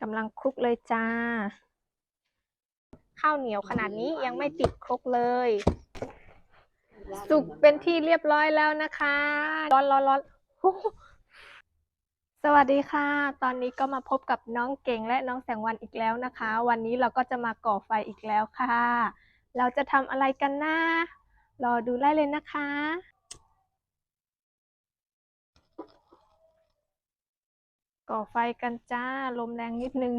กำลังคลุกเลยจ้า ข้าวเหนียวขนาดนี้ยังไม่ติดครกเลย สุกเป็นที่เรียบร้อยแล้วนะคะ ร้อนร้อนร้อนโอ้โหสวัสดีค่ะ ตอนนี้ก็มาพบกับน้องเก่งและน้องแสงวันอีกแล้วนะคะ วันนี้เราก็จะมาก่อไฟอีกแล้วค่ะ เราจะทำอะไรกันนะรอดูได้เลยนะคะ ก่อไฟกันจ้า ลมแรงนิดนึง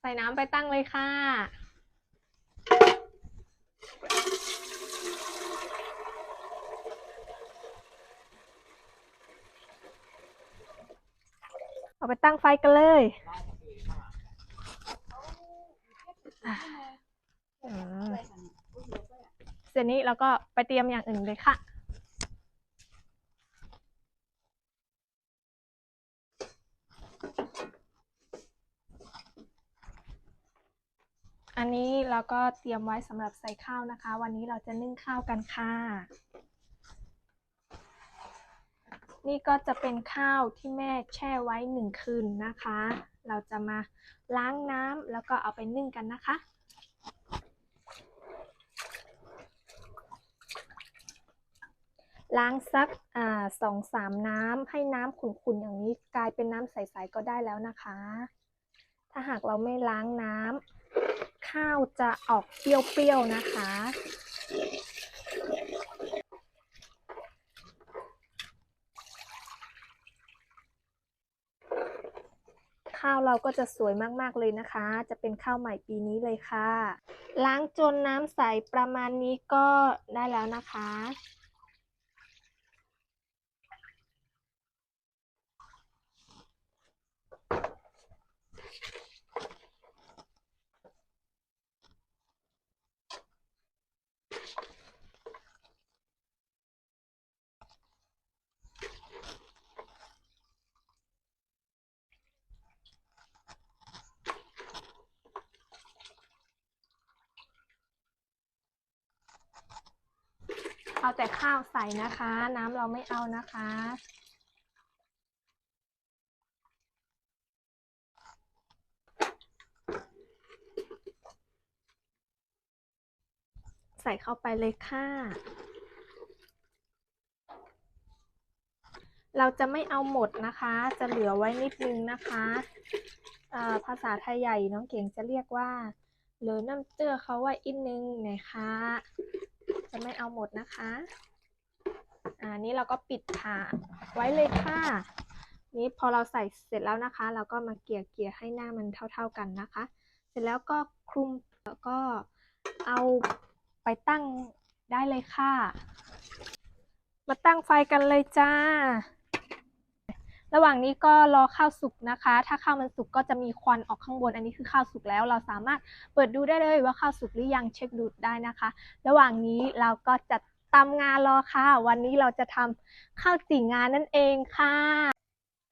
ใส่น้ำไปตั้งเลยค่ะเอาไปตั้งไฟกันเลยอะอืม เสร็จนี้เราก็ไปเตรียมอย่างอื่นเลยค่ะ อันนี้เราก็เตรียมไว้สำหรับใส่ข้าวนะคะ วันนี้เราจะนึ่งข้าวกันค่ะ นี่ก็จะเป็นข้าวที่แม่แช่ไว้หนึ่งคืนนะคะ เราจะมาล้างน้ำแล้วก็เอาไปนึ่งกันนะคะ ล้างสักอ่าสองสามน้ำให้น้ำขุ่นๆอย่างนี้กลายเป็นน้ำใสๆก็ได้แล้วนะคะ ถ้าหากเราไม่ล้างน้ำข้าวจะออกเปรี้ยวๆนะคะ ข้าวเราก็จะสวยมากๆเลยนะคะ จะเป็นข้าวใหม่ปีนี้เลยค่ะ ล้างจนน้ำใสประมาณนี้ก็ได้แล้วนะคะ เอาแต่ข้าวใส่นะคะ น้ำเราไม่เอานะคะ ใส่เข้าไปเลยค่ะ เราจะไม่เอาหมดนะคะ จะเหลือไว้นิดนึงนะคะภาษาไทยใหญ่น้องเก่งจะเรียกว่า เหลือน้ำเจือเขาไว้อีกนึงนะคะ จะไม่เอาหมดนะคะอันนี้เราก็ปิดถาดไว้เลยค่ะ นี้พอเราใส่เสร็จแล้วนะคะ เราก็มาเกลี่ยเกี่ยให้หน้ามันเท่า ๆกันนะคะ เสร็จแล้วก็คลุมแล้วก็เอาไปตั้งได้เลยค่ะ มาตั้งไฟกันเลยจ้า ระหว่างนี้ก็รอข้าวสุกนะคะ ถ้าข้าวมันสุกก็จะมีควันออกข้างบน อันนี้คือข้าวสุกแล้ว เราสามารถเปิดดูได้เลยว่าข้าวสุกหรือยังเช็คดูได้นะคะ ระหว่างนี้เราก็จะตำงานรอค่ะ วันนี้เราจะทำข้าวจี่งานนั่นเองค่ะ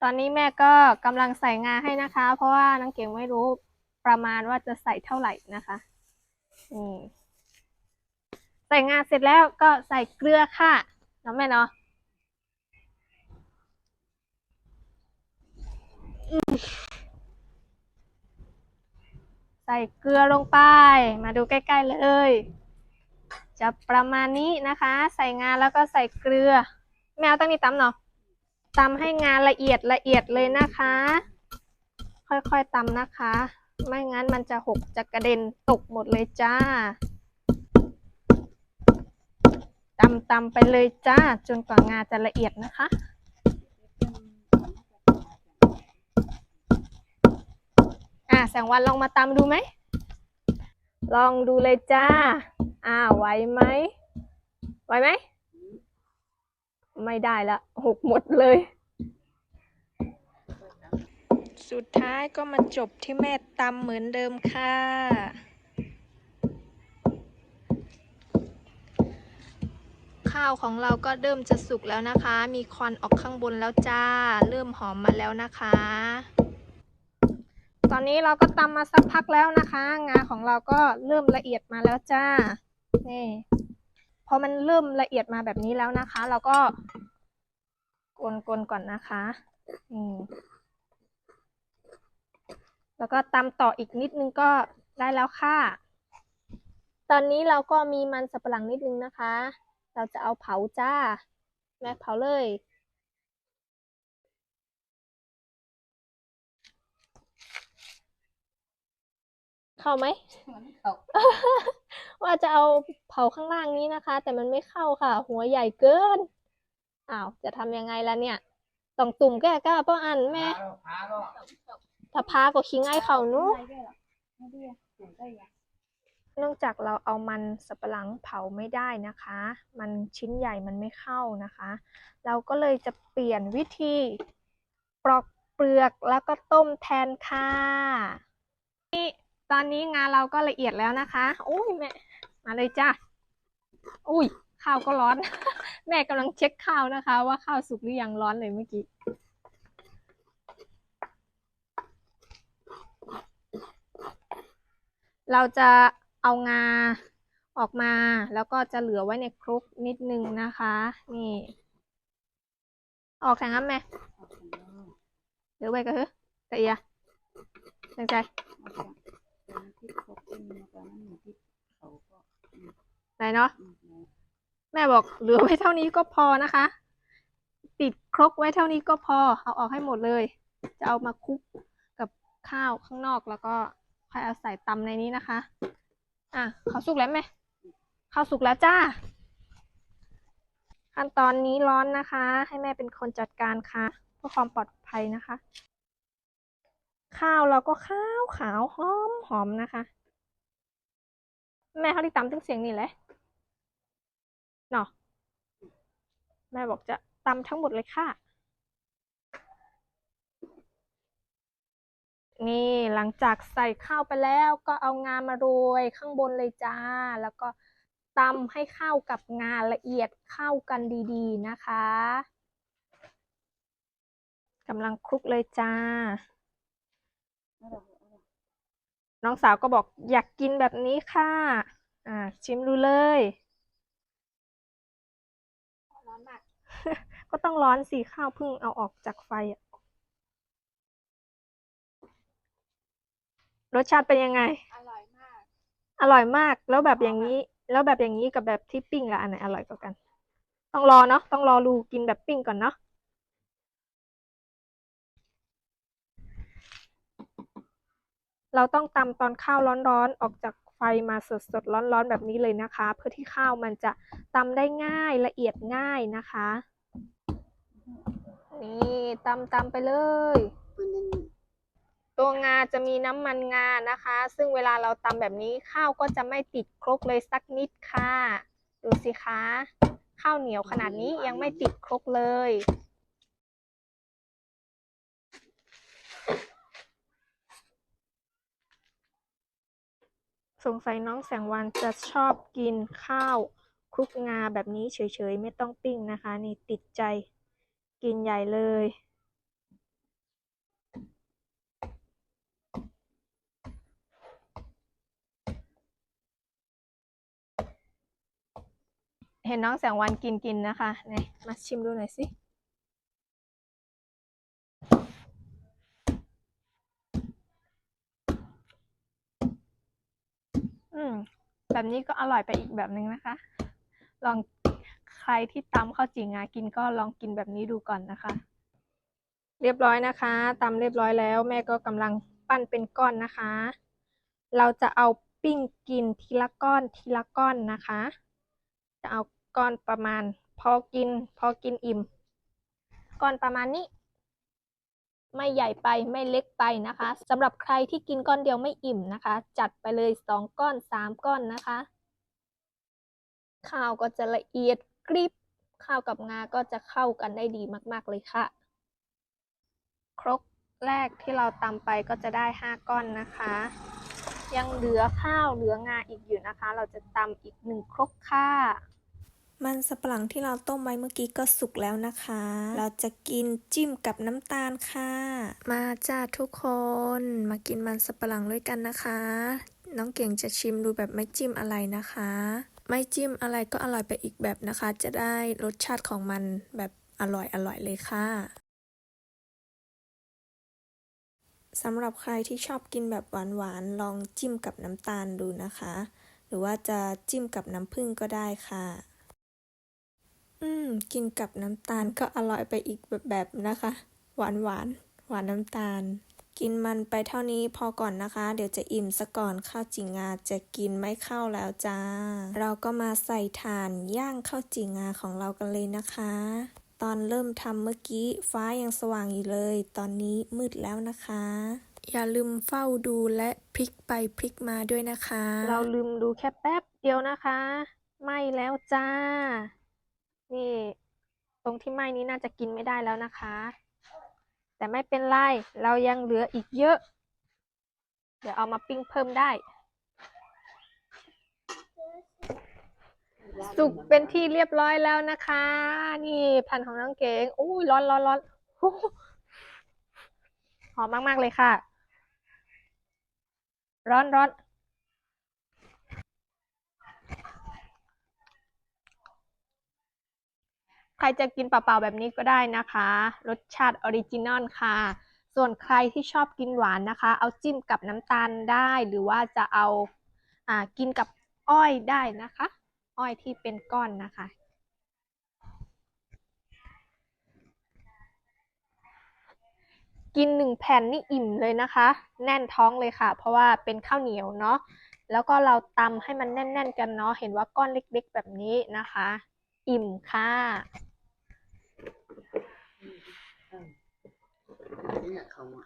ตอนนี้แม่ก็กำลังใส่งาให้นะคะ เพราะว่าน้องเก่งไม่รู้ประมาณว่าจะใส่เท่าไหร่นะคะนี่ใส่งาเสร็จแล้วก็ใส่เกลือค่ะเนาะแม่เนาะ ใส่เกลือลงไป มาดูใกล้ ๆ เลย จะประมาณนี้นะคะ ใส่งาแล้วก็ใส่เกลือ แมวตั้งนี้ตำเนาะตำให้งานละเอียดละเอียดเลยนะคะ ค่อยๆตำนะคะ ไม่งั้นมันจะหกจะกระเด็นตกหมดเลยจ้าตำตำไปเลยจ้า จนกว่างาจะละเอียดนะคะ อะ แสงวันลองมาตำดูไหม ลองดูเลยจ้า อ่า ไหวไหม ไหวไหม ไม่ได้ละ หกหมดเลย สุดท้ายก็มาจบที่แม่ตำเหมือนเดิมค่ะ ข้าวของเราก็เริ่มจะสุกแล้วนะคะ มีควันออกข้างบนแล้วจ้า เริ่มหอมมาแล้วนะคะ ตอนนี้เราก็ตำมาสักพักแล้วนะคะ งาของเราก็เริ่มละเอียดมาแล้วจ้า นี่ พอมันเริ่มละเอียดมาแบบนี้แล้วนะคะ เราก็กวนๆก่อนนะคะอืมแล้วก็ตำต่ออีกนิดนึงก็ได้แล้วค่ะ ตอนนี้เราก็มีมันสับปะหลังนิดนึงนะคะ เราจะเอาเผาจ้า แม่เผาเลย เข้าไหมมันเขาว่าจะเอาเผาข้างล่างนี้นะคะ แต่มันไม่เข้าค่ะ หัวใหญ่เกินอ้าวจะทำยังไงล่ะเนี่ยต้องตุ่มแก้ก้าป้ออันแม่พาก็ถ้าพาก็คิงไอ้เขาหนูไม่ได้หรอกไม่ได้ถูกได้ยังเนื่องจากเราเอามันสับปะหลังเผาไม่ได้นะคะ มันชิ้นใหญ่มันไม่เข้านะคะ เราก็เลยจะเปลี่ยนวิธีปลอกเปลือกแล้วก็ต้มแทนค่ะนี่ ตอนนี้งานเราก็ละเอียดแล้วนะคะ อุ้ยแม่ มาเลยจ้าอุ้ยข้าวก็ร้อน แม่กำลังเช็คข้าวนะคะ ว่าข้าวสุกหรือยังร้อนเลยเมื่อกี้เราจะเอางาออกมา แล้วก็จะเหลือไว้ในครกนิดนึงนะคะ นี่ ออกแข่งครับแม่เอาของเราเหลือไว้ก็เฮ้ยแต่เอียตั้งใจ ที่เขาเป็นมาตอนนั้นอยู่ที่เขาก็ไหนเนาะแล้วแม่บอกเหลือไว้เท่านี้ก็พอนะคะ ติดครกไว้เท่านี้ก็พอเอาออกให้หมดเลย จะเอามาคลุกกับข้าวข้างนอกแล้วก็ค่อยเอาใส่ตำในนี้นะคะ อะข้าวสุกแล้วไหมข้าวสุกแล้วจ้า ขั้นตอนนี้ร้อนนะคะ ให้แม่เป็นคนจัดการค่ะเพื่อความปลอดภัยนะคะ ข้าวเราก็ข้าวขาวหอมหอมนะคะ แม่เขาที่ตำตึ้งเสียงนี่แหละเนาะแม่บอกจะตำทั้งหมดเลยค่ะ นี่หลังจากใส่ข้าวไปแล้วก็เอางามาโรยข้างบนเลยจ้า แล้วก็ตำให้เข้ากับงาละเอียดเข้ากันดีๆนะคะกำลังคลุกเลยจ้า น้องสาวก็บอกอยากกินแบบนี้ค่ะ อ่า ชิมดูเลย ร้อนมาก ก็ต้องร้อนสิข้าวเพิ่งเอาออกจากไฟอะรสชาติเป็นยังไง อร่อยมาก อร่อยมาก แล้วแบบอย่างนี้ แล้วแบบอย่างนี้กับแบบที่ปิ้งละอันไหนอร่อยกว่ากัน ต้องรอเนาะ ต้องรอรูกินแบบปิ้งก่อนเนาะ เราต้องตำตอนข้าวร้อนๆ ออกจากไฟมาสดๆ ร้อนๆ แบบนี้เลยนะคะ เพื่อที่ข้าวมันจะตำได้ง่ายละเอียดง่ายนะคะ นี่ตำตำไปเลย ตัวงาจะมีน้ำมันงานะคะ ซึ่งเวลาเราตำแบบนี้ข้าวก็จะไม่ติดครกเลยสักนิดค่ะ ดูสิคะ ข้าวเหนียวขนาดนี้ยังไม่ติดครกเลย สงสัยน้องแสงวันจะชอบกินข้าวคลุกงาแบบนี้เฉยๆ ไม่ต้องปิ้งนะคะ นี่ติดใจกินใหญ่เลย เห็นน้องแสงวันกินกินนะคะนี่มาชิมดูหน่อยสิ อืม แบบนี้ก็อร่อยไปอีกแบบหนึ่งนะคะ ลองใครที่ตำข้าวจี่งากินก็ลองกินแบบนี้ดูก่อนนะคะ เรียบร้อยนะคะตำเรียบร้อยแล้ว แม่ก็กำลังปั้นเป็นก้อนนะคะ เราจะเอาปิ้งกินทีละก้อนทีละก้อนนะคะ จะเอาก้อนประมาณ พอกิน พอกินอิ่ม ก้อนประมาณนี้ ไม่ใหญ่ไปไม่เล็กไปนะคะสำหรับใครที่กินก้อนเดียวไม่อิ่มนะคะ จัดไปเลยสองก้อนสามก้อนนะคะ ข้าวก็จะละเอียดกริบข้าวกับงาก็จะเข้ากันได้ดีมากๆเลยค่ะ ครกแรกที่เราตำไปก็จะได้ห้าก้อนนะคะ ยังเหลือข้าวเหลืองาอีกอยู่นะคะ เราจะตำอีกหนึ่งครกค่ะ มันสับปะหลังที่เราต้มไว้เมื่อกี้ก็สุกแล้วนะคะ เราจะกินจิ้มกับน้ำตาลค่ะ มาจ้าทุกคนมากินมันสับปะหลังด้วยกันนะคะ น้องเก่งจะชิมดูแบบไม่จิ้มอะไรนะคะ ไม่จิ้มอะไรก็อร่อยไปอีกแบบนะคะ จะได้รสชาติของมันแบบอร่อยอร่อยเลยค่ะสำหรับใครที่ชอบกินแบบหวานๆลองจิ้มกับน้ำตาลดูนะคะ หรือว่าจะจิ้มกับน้ำผึ้งก็ได้ค่ะ อืม กินกับน้ำตาลก็อร่อยไปอีกแบบแบบนะคะ หวานหวานหวานน้ำตาล กินมันไปเท่านี้พอก่อนนะคะ เดี๋ยวจะอิ่มซะก่อนข้าวจีงาจะกินไม่เข้าแล้วจ้า เราก็มาใส่ถ่านย่างข้าวจีงาของเรากันเลยนะคะ ตอนเริ่มทำเมื่อกี้ฟ้ายังสว่างอยู่เลย ตอนนี้มืดแล้วนะคะอย่าลืมเฝ้าดูและพลิกไปพลิกมาด้วยนะคะ เราลืมดูแค่แป๊บเดียวนะคะ ไม้แล้วจ้า นี่ ตรงที่ไหม้นี้น่าจะกินไม่ได้แล้วนะคะ แต่ไม่เป็นไร เรายังเหลืออีกเยอะ เดี๋ยวเอามาปิ้งเพิ่มได้ สุกเป็นที่เรียบร้อยแล้วนะคะ นี่พันของน้องเก๋งอุ้ยร้อนร้อนร้อนหอมมาก ๆ เลยค่ะ ร้อนร้อน ใครจะกินเปล่าๆแบบนี้ก็ได้นะคะ รสชาติออริจินอลค่ะ ส่วนใครที่ชอบกินหวานนะคะ เอาจิ้มกับน้ำตาลได้ หรือว่าจะเอาอ่ากินกับอ้อยได้นะคะ อ้อยที่เป็นก้อนนะคะ กินหนึ่งแผ่นนี่อิ่มเลยนะคะ แน่นท้องเลยค่ะ เพราะว่าเป็นข้าวเหนียวเนาะแล้วก็เราตำให้มันแน่น ๆ กันเนาะเห็นว่าก้อนเล็ก ๆ แบบนี้นะคะ อิ่มค่ะ เนี่ยเขาอะ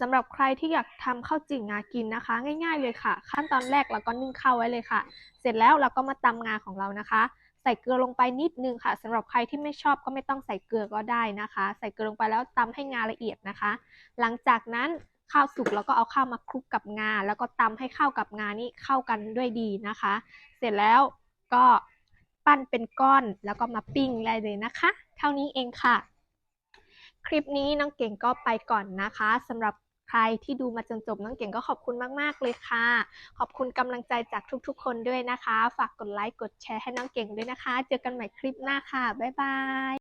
สำหรับใครที่อยากทำข้าวจี่งากินนะคะ ง่ายๆเลยค่ะ ขั้นตอนแรกเราก็นึ่งข้าวไว้เลยค่ะ เสร็จแล้วเราก็มาตำงาของเรานะคะ ใส่เกลือลงไปนิดนึงค่ะสำหรับใครที่ไม่ชอบก็ไม่ต้องใส่เกลือก็ได้นะคะ ใส่เกลือลงไปแล้วตำให้งาละเอียดนะคะ หลังจากนั้นข้าวสุกเราก็เอาข้าวมาคลุกกับงาแล้วก็ตำให้ข้าวกับงานี่เข้ากันด้วยดีนะคะ เสร็จแล้วก็ ปั้นเป็นก้อนแล้วก็มาปิ้งได้เลยนะคะ เท่านี้เองค่ะ คลิปนี้น้องเก่งก็ไปก่อนนะคะสำหรับใครที่ดูมาจนจบน้องเก่งก็ขอบคุณมาก ๆ เลยค่ะ ขอบคุณกำลังใจจากทุก ๆ คนด้วยนะคะ ฝากกดไลค์กดแชร์ให้น้องเก่งด้วยนะคะ เจอกันใหม่คลิปหน้าค่ะ บ๊ายบาย